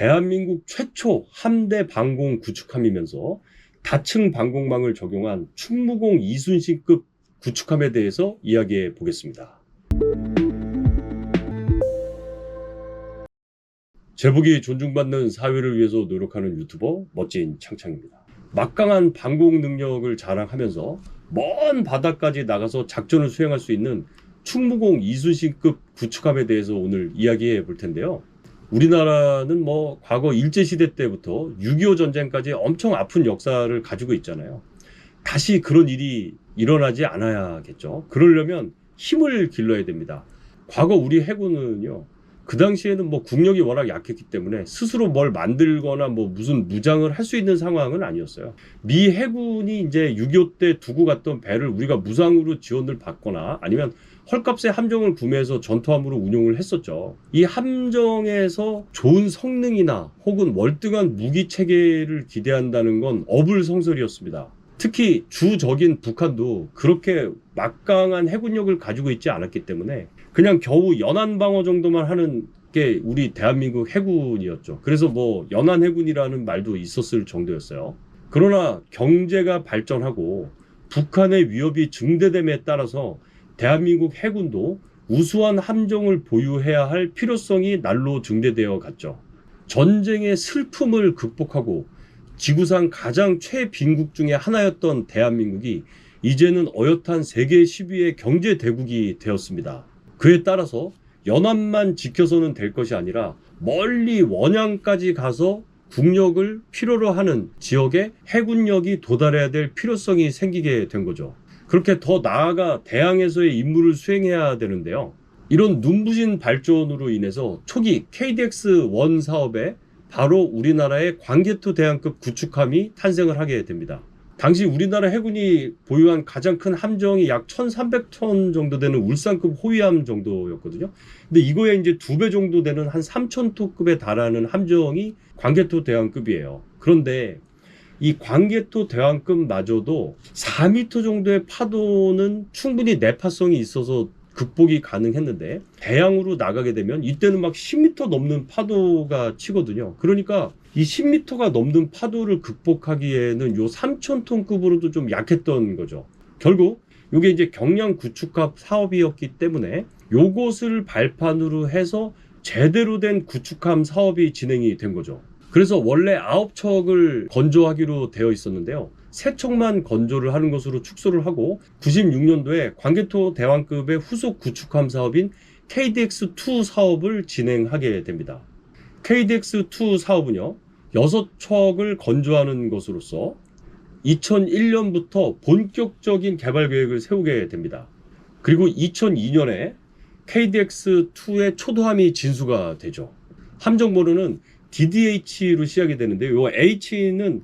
대한민국 최초 함대 방공 구축함이면서 다층 방공망을 적용한 충무공 이순신급 구축함에 대해서 이야기해 보겠습니다. 제복이 존중받는 사회를 위해서 노력하는 유튜버 멋진 창창입니다. 막강한 방공 능력을 자랑하면서 먼 바다까지 나가서 작전을 수행할 수 있는 충무공 이순신급 구축함에 대해서 오늘 이야기해 볼 텐데요. 우리나라는 뭐 과거 일제시대 때부터 6.25 전쟁까지 엄청 아픈 역사를 가지고 있잖아요. 다시 그런 일이 일어나지 않아야겠죠. 그러려면 힘을 길러야 됩니다. 과거 우리 해군은요, 그 당시에는 뭐 국력이 워낙 약했기 때문에 스스로 뭘 만들거나 뭐 무슨 무장을 할 수 있는 상황은 아니었어요. 미 해군이 이제 6.25 때 두고 갔던 배를 우리가 무상으로 지원을 받거나 아니면 헐값에 함정을 구매해서 전투함으로 운용을 했었죠. 이 함정에서 좋은 성능이나 혹은 월등한 무기 체계를 기대한다는 건 어불성설이었습니다. 특히 주적인 북한도 그렇게 막강한 해군력을 가지고 있지 않았기 때문에 그냥 겨우 연안 방어 정도만 하는 게 우리 대한민국 해군이었죠. 그래서 뭐 연안 해군이라는 말도 있었을 정도였어요. 그러나 경제가 발전하고 북한의 위협이 증대됨에 따라서 대한민국 해군도 우수한 함정을 보유해야 할 필요성이 날로 증대되어 갔죠. 전쟁의 슬픔을 극복하고 지구상 가장 최빈국 중의 하나였던 대한민국이 이제는 어엿한 세계 10위의 경제 대국이 되었습니다. 그에 따라서 연안만 지켜서는 될 것이 아니라 멀리 원양까지 가서 국력을 필요로 하는 지역에 해군력이 도달해야 될 필요성이 생기게 된 거죠. 그렇게 더 나아가 대항에서의 임무를 수행해야 되는데요. 이런 눈부신 발전으로 인해서 초기 KDX-1 사업에 바로 우리나라의 광개토 대항급 구축함이 탄생을 하게 됩니다. 당시 우리나라 해군이 보유한 가장 큰 함정이 약 1,300톤 정도 되는 울산급 호위함 정도였거든요. 근데 이거에 이제 두 배 정도 되는 한 3,000톤급에 달하는 함정이 광개토 대왕급이에요. 그런데 이 광개토 대왕급마저도 4m 정도의 파도는 충분히 내파성이 있어서 극복이 가능했는데 대양으로 나가게 되면 이때는 막 10m 넘는 파도가 치거든요. 그러니까 이 10m가 넘는 파도를 극복하기에는 요 3,000톤급으로도 좀 약했던 거죠. 결국 이게 이제 경량 구축합 사업이었기 때문에 요것을 발판으로 해서 제대로 된 구축함 사업이 진행이 된 거죠. 그래서 원래 9척을 건조하기로 되어 있었는데요. 세 척만 건조를 하는 것으로 축소를 하고 96년도에 광개토 대왕급의 후속 구축함 사업인 KDX2 사업을 진행하게 됩니다. KDX2 사업은요, 6척을 건조하는 것으로서 2001년부터 본격적인 개발 계획을 세우게 됩니다. 그리고 2002년에 KDX2의 초도함이 진수가 되죠. 함정번호는 DDH로 시작이 되는데 요 H는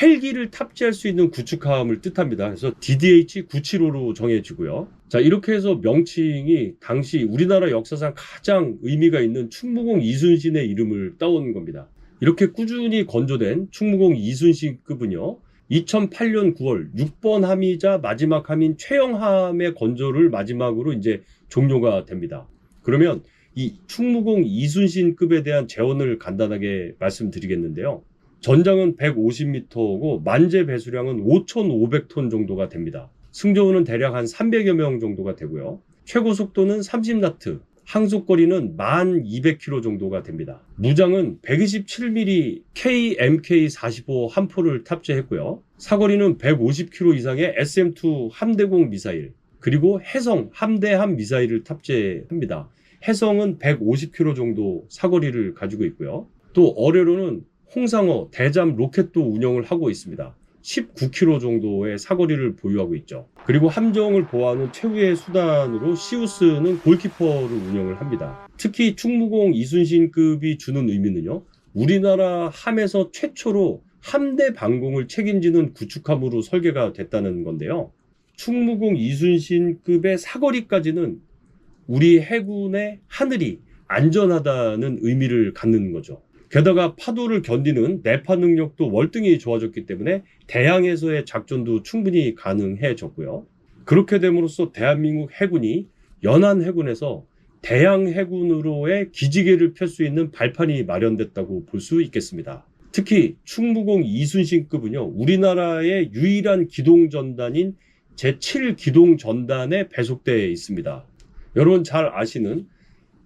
헬기를 탑재할 수 있는 구축함을 뜻합니다. 그래서 DDH-975로 정해지고요. 자, 이렇게 해서 명칭이 당시 우리나라 역사상 가장 의미가 있는 충무공 이순신의 이름을 따온 겁니다. 이렇게 꾸준히 건조된 충무공 이순신급은요. 2008년 9월 6번 함이자 마지막 함인 최영함의 건조를 마지막으로 이제 종료가 됩니다. 그러면 이 충무공 이순신급에 대한 재원을 간단하게 말씀드리겠는데요. 전장은 150m고 만재 배수량은 5,500톤 정도가 됩니다. 승조원은 대략 한 300여 명 정도가 되고요. 최고 속도는 30나트, 항속거리는 1200km 정도가 됩니다. 무장은 127mm KMK-45 한 포를 탑재했고요. 사거리는 150km 이상의 SM-2 함대공 미사일, 그리고 해성 함대함 미사일을 탑재합니다. 해성은 150km 정도 사거리를 가지고 있고요. 또 어뢰로는 홍상어 대잠 로켓도 운영을 하고 있습니다. 19km 정도의 사거리를 보유하고 있죠. 그리고 함정을 보호하는 최후의 수단으로 시우스는 골키퍼를 운영을 합니다. 특히 충무공 이순신급이 주는 의미는요. 우리나라 함에서 최초로 함대 방공을 책임지는 구축함으로 설계가 됐다는 건데요. 충무공 이순신급의 사거리까지는 우리 해군의 하늘이 안전하다는 의미를 갖는 거죠. 게다가 파도를 견디는 내파 능력도 월등히 좋아졌기 때문에 대양에서의 작전도 충분히 가능해졌고요. 그렇게 됨으로써 대한민국 해군이 연안 해군에서 대양 해군으로의 기지개를 펼 수 있는 발판이 마련됐다고 볼 수 있겠습니다. 특히 충무공 이순신급은요, 우리나라의 유일한 기동전단인 제7기동전단에 배속되어 있습니다. 여러분 잘 아시는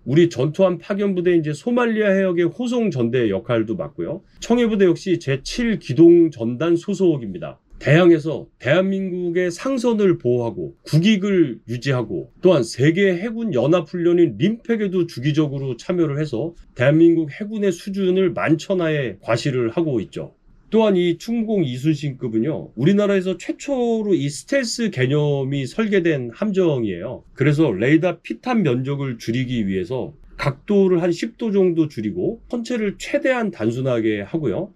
우리 전투함 파견부대 이제 소말리아 해역의 호송 전대 역할도 맡고요. 청해부대 역시 제7 기동 전단 소속입니다. 대양에서 대한민국의 상선을 보호하고 국익을 유지하고 또한 세계 해군 연합 훈련인 림팩에도 주기적으로 참여를 해서 대한민국 해군의 수준을 만천하에 과시를 하고 있죠. 또한 이 충무공 이순신급은요, 우리나라에서 최초로 이 스텔스 개념이 설계된 함정이에요. 그래서 레이더 피탄 면적을 줄이기 위해서 각도를 한 10도 정도 줄이고 선체를 최대한 단순하게 하고요.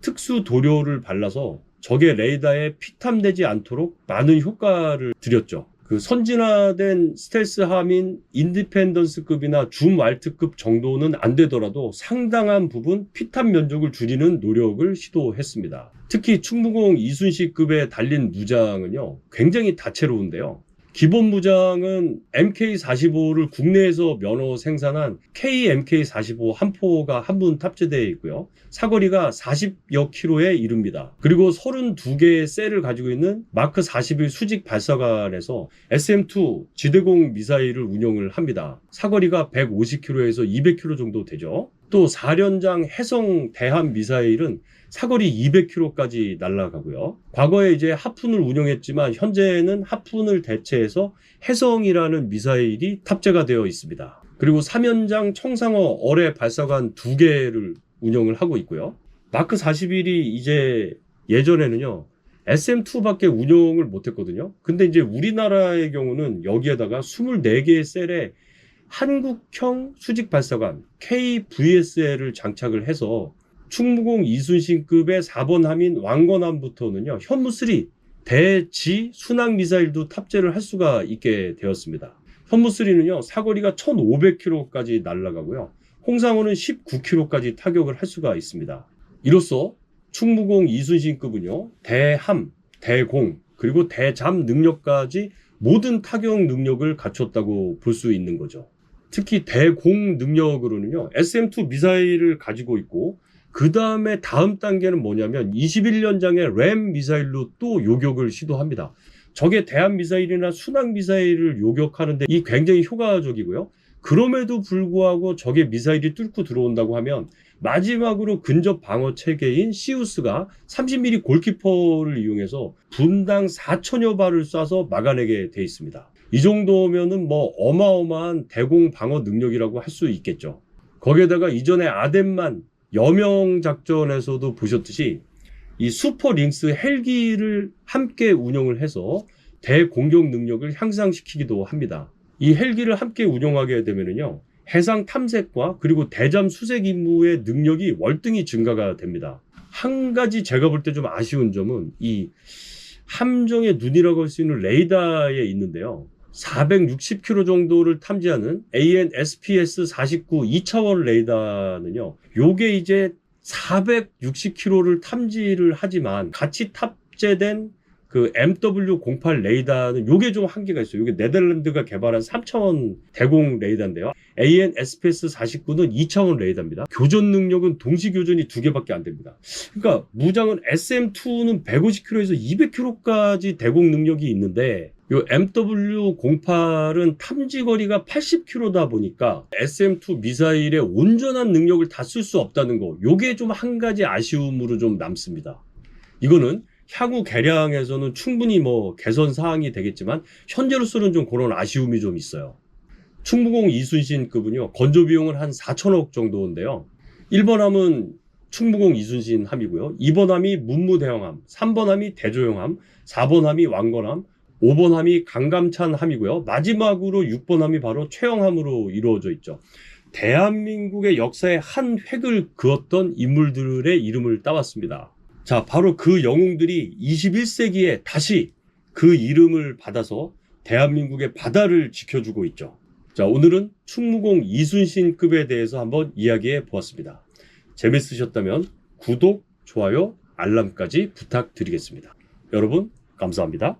특수 도료를 발라서 적의 레이더에 피탐되지 않도록 많은 효과를 드렸죠. 그 선진화된 스텔스 함인 인디펜던스급이나 줌 왈트급 정도는 안 되더라도 상당한 부분 피탄 면적을 줄이는 노력을 시도했습니다. 특히 충무공 이순시급에 달린 무장은요, 굉장히 다채로운데요. 기본 무장은 MK45를 국내에서 면허 생산한 KMK45 한 포가 한 분 탑재되어 있고요. 사거리가 40여 킬로에 이릅니다. 그리고 32개의 셀을 가지고 있는 마크 41 수직 발사관에서 SM2 지대공 미사일을 운영을 합니다. 사거리가 150킬로에서 200킬로 정도 되죠. 또 4연장 해성 대함 미사일은 사거리 200km까지 날아가고요. 과거에 이제 하푼을 운영했지만 현재는 하푼을 대체해서 해성이라는 미사일이 탑재가 되어 있습니다. 그리고 3연장 청상어 어뢰 발사관 두 개를 운영을 하고 있고요. 마크 41이 이제 예전에는요. SM2밖에 운영을 못했거든요. 근데 이제 우리나라의 경우는 여기에다가 24개의 셀에 한국형 수직 발사관 KVSL을 장착을 해서 충무공 이순신급의 4번 함인 왕건함부터는요, 현무3 대지 순항 미사일도 탑재를 할 수가 있게 되었습니다. 현무3는요, 사거리가 1500km까지 날아가고요, 홍상호는 19km까지 타격을 할 수가 있습니다. 이로써 충무공 이순신급은요, 대함, 대공, 그리고 대잠 능력까지 모든 타격 능력을 갖췄다고 볼 수 있는 거죠. 특히 대공 능력으로는요, SM2 미사일을 가지고 있고, 그 다음에 다음 단계는 뭐냐면 21년장의 램 미사일로 또 요격을 시도합니다. 적의 대한 미사일이나 순항 미사일을 요격하는데 이 굉장히 효과적이고요. 그럼에도 불구하고 적의 미사일이 뚫고 들어온다고 하면 마지막으로 근접 방어 체계인 시우스가 30mm 골키퍼를 이용해서 분당 4천여 발을 쏴서 막아내게 돼 있습니다. 이 정도면은 뭐 어마어마한 대공 방어 능력이라고 할 수 있겠죠. 거기에다가 이전에 아덴만 여명 작전에서도 보셨듯이 이 슈퍼 링스 헬기를 함께 운영을 해서 대공격 능력을 향상시키기도 합니다. 이 헬기를 함께 운영하게 되면은요. 해상 탐색과 그리고 대잠 수색 임무의 능력이 월등히 증가가 됩니다. 한 가지 제가 볼 때 좀 아쉬운 점은 이 함정의 눈이라고 할 수 있는 레이더에 있는데요. 460km 정도를 탐지하는 AN-SPS-49 2차원 레이더는요. 요게 이제 460km를 탐지를 하지만 같이 탑재된 그 MW08 레이더는 요게 좀 한계가 있어요. 요게 네덜란드가 개발한 3차원 대공 레이더인데요. AN-SPS-49는 2차원 레이더입니다. 교전 능력은 동시 교전이 두 개밖에 안 됩니다. 그러니까 무장은 SM2는 150km에서 200km까지 대공 능력이 있는데 요 MW08은 탐지 거리가 80km다 보니까 SM2 미사일의 온전한 능력을 다 쓸 수 없다는 거. 요게 좀 한 가지 아쉬움으로 좀 남습니다. 이거는 향후 개량에서는 충분히 뭐 개선 사항이 되겠지만 현재로서는 좀 그런 아쉬움이 좀 있어요. 충무공 이순신급은요. 건조 비용은 한 4천억 정도인데요. 1번 함은 충무공 이순신 함이고요. 2번 함이 문무대형함, 3번 함이 대조형함, 4번 함이 왕건함, 5번 함이 강감찬 함이고요. 마지막으로 6번 함이 바로 최영함으로 이루어져 있죠. 대한민국의 역사에 한 획을 그었던 인물들의 이름을 따왔습니다. 자, 바로 그 영웅들이 21세기에 다시 그 이름을 받아서 대한민국의 바다를 지켜주고 있죠. 자, 오늘은 충무공 이순신급에 대해서 한번 이야기해 보았습니다. 재밌으셨다면 구독, 좋아요, 알람까지 부탁드리겠습니다. 여러분, 감사합니다.